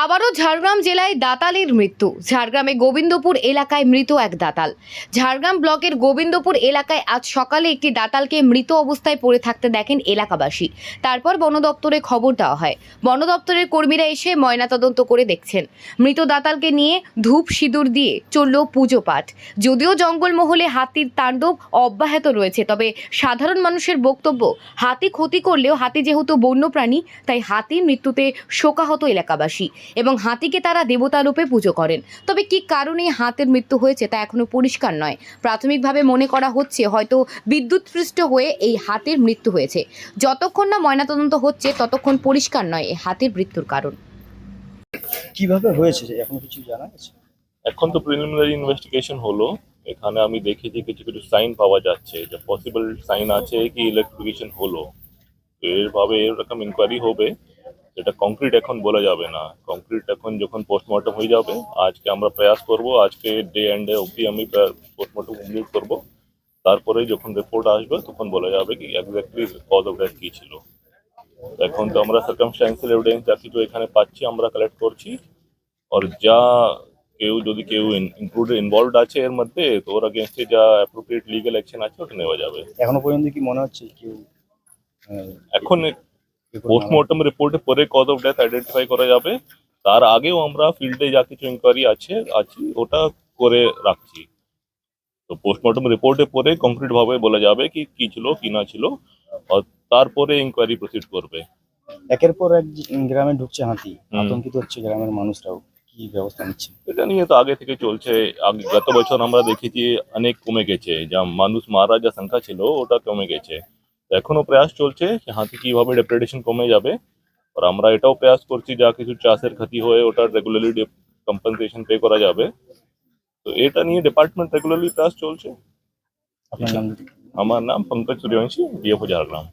আবারও ঝাড়গ্রাম জেলায় দাতালের মৃত্যু। ঝাড়গ্রামে গোবিন্দপুর এলাকায় মৃত এক দাতাল। ঝাড়গ্রাম ব্লকের গোবিন্দপুর এলাকায় আজ সকালে একটি দাতালকে মৃত অবস্থায় পড়ে থাকতে দেখেন এলাকাবাসী। তারপর বন দপ্তরে খবর দেওয়া হয়। বন দপ্তরের কর্মীরা এসে ময়নাতদন্ত করে দেখছেন। মৃত দাতালকে নিয়ে ধূপ সিঁদুর দিয়ে চলল পুজো পাঠ। যদিও জঙ্গলমহলে হাতির তাণ্ডব অব্যাহত রয়েছে, তবে সাধারণ মানুষের বক্তব্য, হাতি ক্ষতি করলেও হাতি যেহেতু বন্যপ্রাণী, তাই হাতির মৃত্যুতে শোকাহত এলাকাবাসী। এবং হাতিকে তারা দেবতা রূপে পুজো করেন। তবে কি কারণে হাতের মৃত্যু হয়েছে তা এখনও পরিষ্কার নয়। প্রাথমিকভাবে মনে করা হচ্ছে হয়তো বিদ্যুৎপৃষ্ট হয়ে এই হাতের মৃত্যু হয়েছে। যতক্ষণ না ময়নাতদন্ত হচ্ছে ততক্ষণ পরিষ্কার নয় এই হাতের মৃত্যুর কারণ। কীভাবে হয়েছে এখন কিছু জানা গেছে? এখন তো প্রিলিমিনারি ইনভেস্টিগেশন হলো। এখানে আমি দেখেছি কিছু কিছু সাইন পাওয়া যাচ্ছে। যে পসিবল সাইন আছে কি ইলেকট্রিফিকেশন হলো। এরভাবে এরকম ইনকোয়ারি হবে। যেটা কংক্রিট এখন বলা যাবে না। কংক্রিট এখন যখন পোস্টমর্টম হয়ে যাবে আজকে আমরা প্রয়াস করব আজকে ডে অ্যান্ড ডে অবধি আমি পোস্টমর্টম কমপ্লিট করব। তারপরে যখন রিপোর্ট আসবে তখন বলা যাবে কি এক্স্যাক্টলি কজ অফ ডেথ কী ছিল। এখন তো আমরা সার্কামস্ট্যান্সিয়াল এভিডেন্স যা কিছু এখানে পাচ্ছি আমরা কালেক্ট করছি। আর যা কেউ যদি কেউ ইনক্লুডেড ইনভলভড আছে এর মধ্যে তো ওর আগেনস্টে যা অ্যাপ্রোপ্রিয়েট লিগ্যাল অ্যাকশন আছে ওটা নেওয়া যাবে। এখনও পর্যন্ত কি মনে হচ্ছে কেউ এখন পোস্টমর্টম রিপোর্টে পরে কজ অফ ডেথ আইডেন্টিফাই করা যাবে। তার আগেও আমরা ফিল্ডে যা কিছু ইনকোয়ারি আছে আছি ওটা করে রাখছি। তো পোস্টমর্টম রিপোর্টে পরে কংক্রিট ভাবে বলা যাবে কি কি ছিল কি না ছিল আর তারপরে ইনকোয়ারি প্রসিড করবে। একের পর এক গ্রামে ঢুকছে হাতি। আতঙ্কিত হচ্ছে গ্রামের মানুষরাও কি ব্যবস্থা নিচ্ছে? এটা নিয়ে তো আগে থেকে চলছে। আগে গত বছর আমরা দেখেছি অনেক কমে গেছে। যা মানুষ মারা যা সংখ্যা ছিল ওটা কমে গেছে। তো এখনও প্রয়াস চলছে যে হাতি কীভাবে ডেপ্রেডেশন কমে যাবে আর আমরা এটাও প্রয়াস করছি যা কিছু চাষের ক্ষতি হয়ে ওটা রেগুলারলি কম্পেনসেশন পে করা যাবে। তো এটা নিয়ে ডিপার্টমেন্ট রেগুলারলি প্রয়াস চলছে। নাম আমার নাম পঙ্কজ সূর্যবংশী ডিএফও ঝাড়গ্রাম